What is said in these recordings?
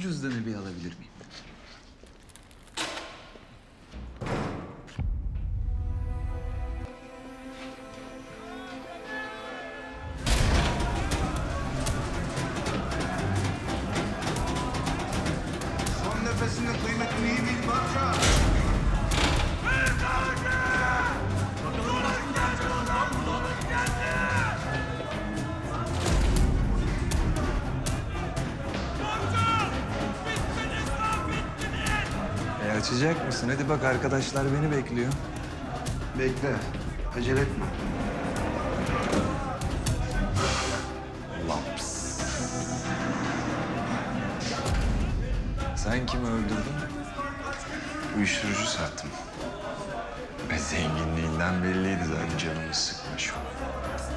Cüzdanı bir alabilir miyim? Son nefesinde kıymetini iyi bil parça. Açacak mısın? Hadi bak arkadaşlar beni bekliyor. Bekle. Acele etme. Lamps. Sen kimi öldürdün? Uyuşturucu sattım. Ve zenginliğinden belliydi zaten canımı sıkma şu an.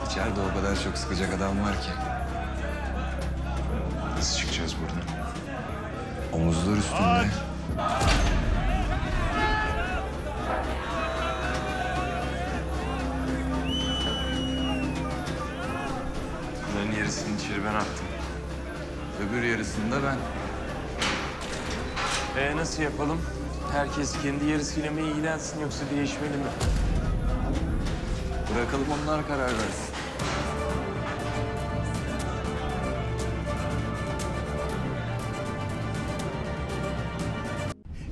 İçeride o kadar çok sıkacak adam var ki. Nasıl çıkacağız buradan? Omuzlar üstünde. Bunların yarısını içeri ben attım. Öbür yarısında ben. Ee, nasıl yapalım? Herkes kendi yarısıyla mı ilgilensin yoksa değişmeli mi? Bırakalım onlar karar versin.